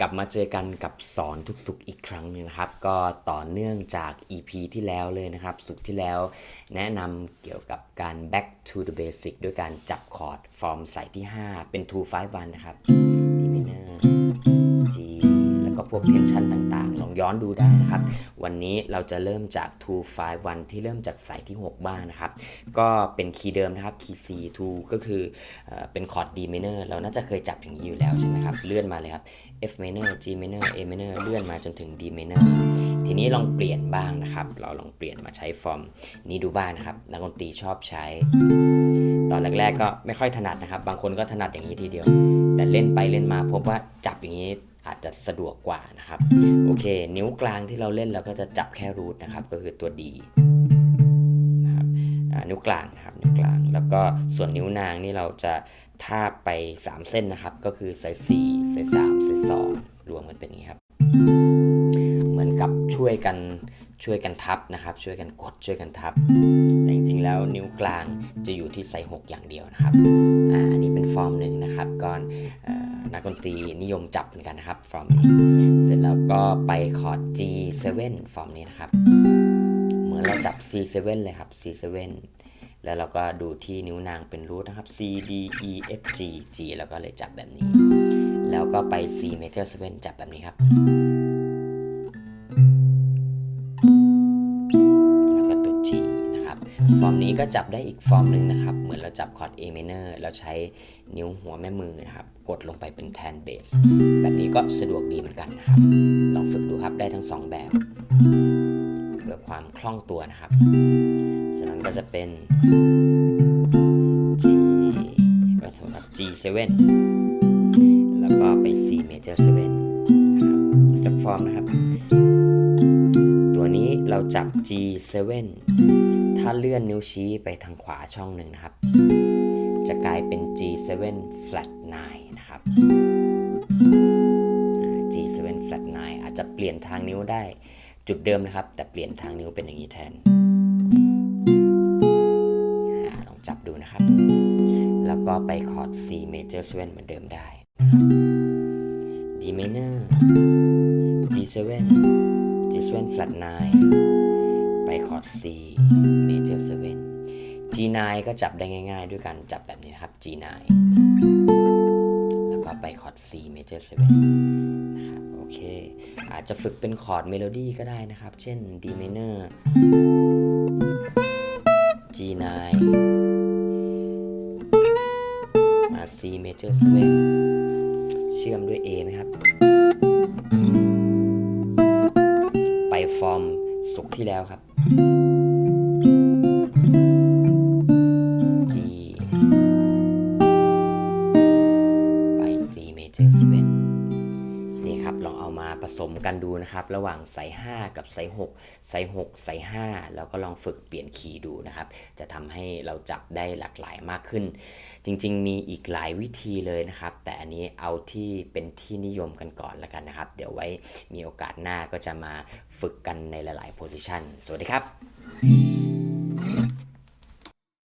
กลับมาเจอกันกับสอนทุกสุขอีกครั้งหนึงนะครับ ก็ต่อเนื่องจาก EP ที่แล้วเลยนะครับ สุขที่แล้ว แนะนำเกี่ยวกับการ back to the basic ด้วยการจับคอร์ดฟอร์มสายที่ 5 เป็น two five one นะครับ D minor G แล้วก็พวก tension ต่างๆลอง ย้อนดูได้นะครับ วันนี้เราจะเริ่มจาก2 5 1 ที่เริ่มจากสายที่ 6 บ้างนะครับ ก็เป็นคีย์เดิมนะครับ คีย์ C 2ก็คือเอ่อเป็นคอร์ด D minor เราน่าจะเคยจับอย่างนี้อยู่แล้วใช่ไหมครับ เลื่อนมาเลยครับ F minor G minor A minor เลื่อนมาจนถึง D minor ทีนี้ลองเปลี่ยนบ้างนะครับ เราลองเปลี่ยนมาใช้ฟอร์มนี้ดูบ้างนะครับ นักดนตรีชอบใช้ ตอนแรกๆก็ไม่ค่อยถนัดนะครับ บางคนก็ถนัดอย่างนี้ทีเดียว แต่เล่นไปเล่นมาพบว่าจับอย่างนี้ อาจจะสะดวกกว่านะครับ โอเค นิ้วกลางที่เราเล่นเราก็จะจับแค่รูทนะครับ ก็คือตัว D นะครับนิ้วกลางนะครับนิ้วกลาง แล้วก็ส่วนนิ้วนางนี่เราจะทาบไป 3 เส้นนะครับ ก็คือสาย4สาย3สาย2รวมกันเป็นอย่างนี้ครับ เหมือนกับช่วยกันช่วยกันทับนะครับ ช่วยกันกดช่วยกันทับ แต่จริงๆแล้วนิ้วกลางจะอยู่ที่ไซ6อย่างเดียวนะครับ อ่าอันนี้เป็นฟอร์มหนึ่งนะครับก่อนเอ่อ นักดนตรีนิยมจับเหมือนกันนะครับฟอร์มนี้ เสร็จแล้วก็ไปคอร์ด G7 ฟอร์มนี้นะครับ เหมือนเราจับ C7 เลยครับ C7 แล้วเราก็ดูที่นิ้วนางเป็นรูทนะครับ C D E F G G แล้วก็เลยจับแบบนี้ แล้วก็ไป C major 7จับแบบนี้ครับ ฟอร์มนี้ก็จับได้อีกฟอร์มหนึ่งนะครับ เหมือนเราจับคอร์ด A minor แล้วใช้นิ้วหัวแม่มือนะครับ กดลงไปเป็นแทนเบส แบบนี้ก็สะดวกดีเหมือนกันนะครับ ลองฝึกดูครับได้ทั้งสองแบบเพื่อความคล่องตัวนะครับฉะนั้นก็จะเป็น G ก็โทษครับ G7 แล้วก็ไป C major 7นะครับอีกสักฟอร์มนะครับ เราจับ G7 ถ้าเลื่อนนิ้วชี้ไปทางขวาช่องหนึ่งนะครับ จะกลายเป็น G7 flat 9 นะครับ G7 flat 9 อาจจะเปลี่ยนทางนิ้วได้จุดเดิมนะครับ แต่เปลี่ยนทางนิ้วเป็นอย่างนี้แทนอลองจับดูนะครับ แล้วก็ไปคอร์ด C major 7เหมือนเดิมได้ D minor G7 G7 flat 9 ไปคอร์ด C major 7 G9 ก็จับได้ง่าย ๆ ด้วยการจับแบบนี้นะครับ G9 แล้วก็ไปคอร์ด C major 7นะครับโอเค อาจจะฝึกเป็นคอร์ดเมโลดี้ก็ได้นะครับ เช่น D minor G9 มา C major 7เชื่อมด้วย A ไหมครับ ฟอร์มสุกที่แล้วครับ ผสมกันดูนะครับ ระหว่างสาย 5 กับสาย 6 สาย 6 สาย 5 แล้วก็ลองฝึกเปลี่ยนคีย์ดูนะครับ จะทำให้เราจับได้หลากหลายมากขึ้น จริงๆ มีอีกหลายวิธีเลยนะครับ แต่อันนี้เอาที่เป็นที่นิยมกันก่อนแล้วกันนะครับ เดี๋ยวไว้มีโอกาสหน้าก็จะมาฝึกกันในหลายๆโพสิชันสวัสดีครับ